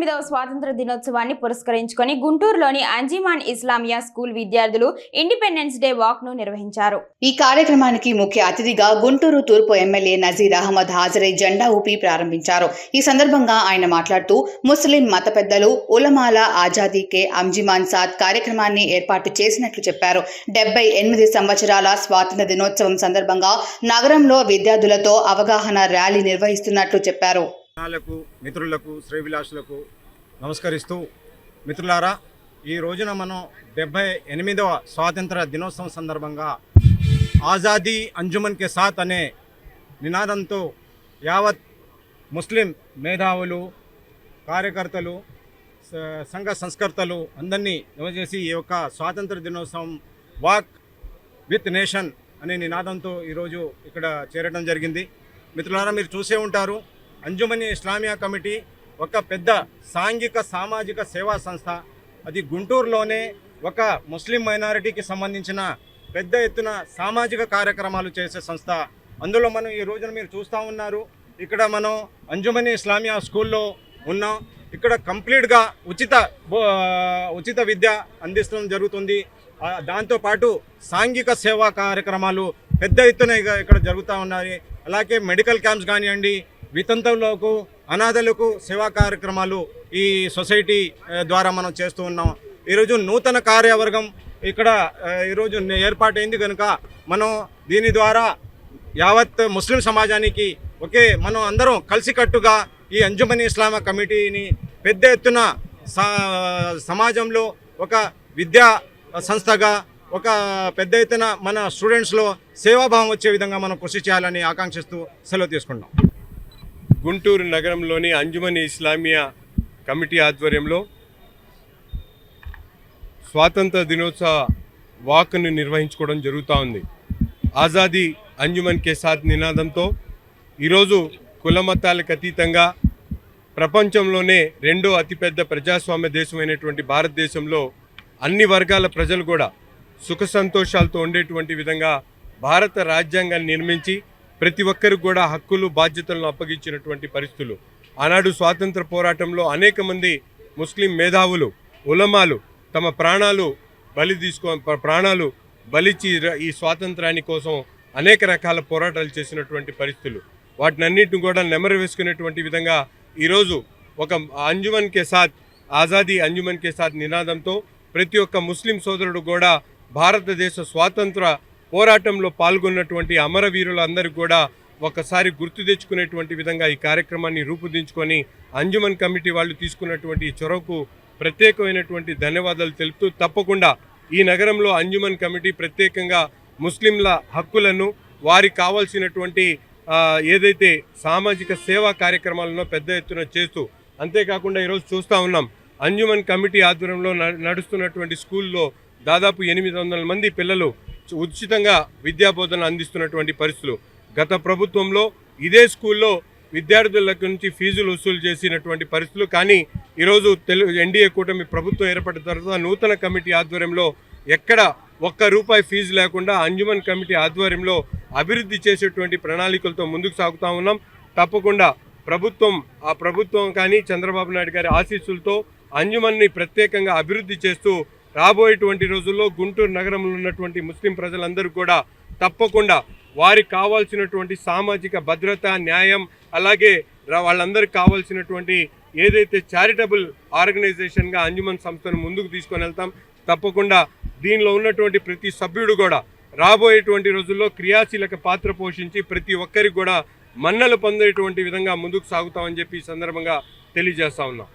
ఎనిమిదవ స్వాతంత్ర దినోత్సవాన్ని పురస్కరించుకొని గుంటూరులోని అంజిమాన్ ఇస్లామియా స్కూల్ విద్యార్థులు ఇండిపెండెన్స్ డే వాక్ను నిర్వహించారు. ఈ కార్యక్రమానికి ముఖ్య అతిథిగా గుంటూరు తూర్పు ఎమ్మెల్యే నజీర్ అహ్మద్ హాజరై జెండా ఊపి ప్రారంభించారు. ఈ సందర్భంగా ఆయన మాట్లాడుతూ ముస్లిం మత పెద్దలు ఉలమాల ఆజాదీ కే అంజిమాన్ సాద్ కార్యక్రమాన్ని ఏర్పాటు చేసినట్లు చెప్పారు. డెబ్బై ఎనిమిది సంవత్సరాల స్వాతంత్ర దినోత్సవం సందర్భంగా నగరంలో విద్యార్థులతో అవగాహన ర్యాలీ నిర్వహిస్తున్నట్లు చెప్పారు. జనాలకు మిత్రులకు శ్రీవిలాసులకు నమస్కరిస్తూ మిత్రులారా ఈ రోజున మనం డెబ్బై ఎనిమిదవ స్వాతంత్ర దినోత్సవం సందర్భంగా ఆజాదీ అంజుమన్ కే సాత్ అనే నినాదంతో యావత్ ముస్లిం మేధావులు కార్యకర్తలు సంఘ సంస్కర్తలు అందరినీ చేసి ఈ యొక్క స్వాతంత్ర దినోత్సవం వాక్ విత్ నేషన్ అనే నినాదంతో ఈరోజు ఇక్కడ చేరడం జరిగింది. మిత్రులారా మీరు చూసే ఉంటారు అంజుమని ఇస్లామియా కమిటీ ఒక పెద్ద సాంఘిక సామాజిక సేవా సంస్థ. అది గుంటూరులోనే ఒక ముస్లిం మైనారిటీకి సంబంధించిన పెద్ద ఎత్తున సామాజిక కార్యక్రమాలు చేసే సంస్థ. అందులో మనం ఈ రోజున మీరు చూస్తూ ఉన్నారు. ఇక్కడ మనం అంజుమని ఇస్లామియా స్కూల్లో ఉన్నాం. ఇక్కడ కంప్లీట్గా ఉచిత బో- ఉచిత విద్య అందించడం జరుగుతుంది. దాంతోపాటు సాంఘిక సేవా కార్యక్రమాలు పెద్ద ఎత్తున ఇక ఇక్కడ జరుగుతూ ఉన్నాయి. అలాగే మెడికల్ క్యాంప్స్ కానివ్వండి వితంతువులకు అనాథలకు సేవా కార్యక్రమాలు ఈ సొసైటీ ద్వారా మనం చేస్తూ ఉన్నాం. ఈరోజు నూతన కార్యవర్గం ఇక్కడ ఈరోజు ఏర్పాటైంది కనుక మనం దీని ద్వారా యావత్ ముస్లిం సమాజానికి ఒకే మనం అందరం కలిసికట్టుగా ఈ అంజుమని ఇస్లామా కమిటీని పెద్ద ఎత్తున సా- సమాజంలో ఒక విద్యా సంస్థగా ఒక పెద్ద ఎత్తున మన స్టూడెంట్స్లో సేవాభావం వచ్చే విధంగా మనం కృషి చేయాలని ఆకాంక్షిస్తూ సెలవు తీసుకుంటాం గుంటూరు నగరంలోని అంజుమని ఇస్లామియా కమిటీ ఆధ్వర్యంలో స్వాతంత్ర దినోత్సవ వాక్ను నిర్వహించుకోవడం జరుగుతూ ఉంది. ఆజాదీ అంజుమన్ కే సాత్ నినాదంతో ఈరోజు కులమతాలకు అతీతంగా ప్రపంచంలోనే రెండో అతిపెద్ద ప్రజాస్వామ్య దేశమైనటువంటి భారతదేశంలో అన్ని వర్గాల ప్రజలు కూడా సుఖ సంతోషాలతో ఉండేటువంటి విధంగా భారత రాజ్యాంగాన్ని నిర్మించి ప్రతి ఒక్కరికి కూడా హక్కులు బాధ్యతలను అప్పగించినటువంటి పరిస్థితులు. ఆనాడు స్వాతంత్ర పోరాటంలో అనేక మంది ముస్లిం మేధావులు ఉలమాలు తమ ప్రాణాలు బలి తీసుకో ప్రాణాలు బలిచి ఈ స్వాతంత్రాన్ని కోసం అనేక రకాల పోరాటాలు చేసినటువంటి పరిస్థితులు. వాటినన్నింటిని కూడా నెమరు వేసుకునేటువంటి విధంగా ఈరోజు ఒక అంజుమన్ కే సాత్ ఆజాదీ అంజుమన్ కే సాత్ నినాదంతో ప్రతి ఒక్క ముస్లిం సోదరుడు కూడా భారతదేశ స్వాతంత్ర పోరాటంలో పాల్గొన్నటువంటి అమరవీరులందరికీ కూడా ఒకసారి గుర్తు తెచ్చుకునేటువంటి విధంగా ఈ కార్యక్రమాన్ని రూపుదించుకొని అంజుమన్ కమిటీ వాళ్ళు తీసుకున్నటువంటి చొరవకు ప్రత్యేకమైనటువంటి ధన్యవాదాలు తెలుపుతూ తప్పకుండా ఈ నగరంలో అంజుమన్ కమిటీ ప్రత్యేకంగా ముస్లింల హక్కులను వారికి కావాల్సినటువంటి ఏదైతే సామాజిక సేవా కార్యక్రమాలను పెద్ద ఎత్తున చేస్తూ అంతేకాకుండా ఈరోజు చూస్తూ ఉన్నాం అంజుమన్ కమిటీ ఆధ్వర్యంలో న- నడుస్తున్నటువంటి స్కూల్లో దాదాపు ఎనిమిది వందల మంది పిల్లలు ఉచితంగా విద్యాబోధన అందిస్తున్నటువంటి పరిస్థితులు. గత ప్రభుత్వంలో ఇదే స్కూల్లో విద్యార్థుల నుంచి ఫీజులు వసూలు చేసినటువంటి పరిస్థితులు. కానీ ఈరోజు తెలు ఎన్డీఏ కూటమి ప్రభుత్వం ఏర్పడిన తర్వాత నూతన కమిటీ ఆధ్వర్యంలో ఎక్కడ ఒక్క రూపాయి ఫీజు లేకుండా అంజుమన్ కమిటీ ఆధ్వర్యంలో అభివృద్ధి చేసేటువంటి ప్రణాళికలతో ముందుకు సాగుతా ఉన్నాం. తప్పకుండా ప్రభుత్వం ఆ ప్రభుత్వం కానీ చంద్రబాబు నాయుడు గారి ఆశీస్సులతో అంజుమన్ని ప్రత్యేకంగా అభివృద్ధి చేస్తూ రాబోయేటువంటి రోజుల్లో గుంటూరు నగరంలో ఉన్నటువంటి ముస్లిం ప్రజలందరూ కూడా తప్పకుండా వారికి కావాల్సినటువంటి సామాజిక భద్రత న్యాయం అలాగే వాళ్ళందరికి వాళ్ళందరికీ కావాల్సినటువంటి ఏదైతే చారిటబుల్ ఆర్గనైజేషన్గా అంజుమన్ సంస్థను ముందుకు తీసుకొని వెళ్తాం. తప్పకుండా దీనిలో ఉన్నటువంటి ప్రతి సభ్యుడు కూడా రాబోయేటువంటి రోజుల్లో క్రియాశీలక పాత్ర పోషించి ప్రతి ఒక్కరికి కూడా మన్నలు పొందేటువంటి విధంగా ముందుకు సాగుతామని చెప్పి ఈ సందర్భంగా తెలియజేస్తా ఉన్నాం.